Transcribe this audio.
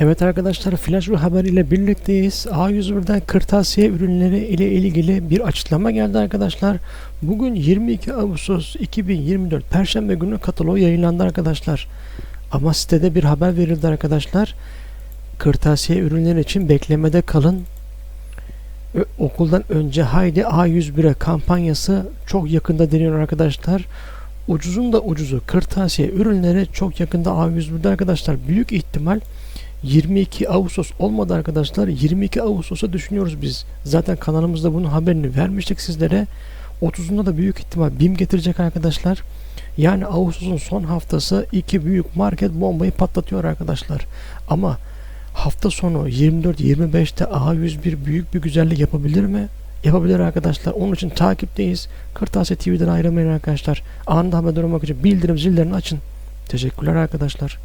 Evet arkadaşlar Flash bir haber ile birlikteyiz. A101'den kırtasiye ürünleri ile ilgili bir açıklama geldi arkadaşlar. Bugün 22 Ağustos 2024 Perşembe günü kataloğu yayınlandı arkadaşlar. Ama sitede bir haber verildi arkadaşlar. Kırtasiye ürünleri için beklemede kalın. Ö- Okuldan önce haydi A101'e kampanyası çok yakında deniyor arkadaşlar. Ucuzun da ucuzu kırtasiye ürünleri çok yakında A101'de arkadaşlar. Büyük ihtimal 22 Ağustos olmadı arkadaşlar. 22 Ağustos'a düşünüyoruz biz. Zaten kanalımızda bunun haberini vermiştik sizlere. 30'unda da büyük ihtimal BİM getirecek arkadaşlar. Yani Ağustos'un son haftası iki büyük market bombayı patlatıyor arkadaşlar. Ama hafta sonu 24-25'te A101 büyük bir güzellik yapabilir mi? Yapabilir arkadaşlar. Onun için takipteyiz. Kırtasiye TV'den ayrılmayın arkadaşlar. Anında haberdar olmak için bildirim zillerini açın. Teşekkürler arkadaşlar.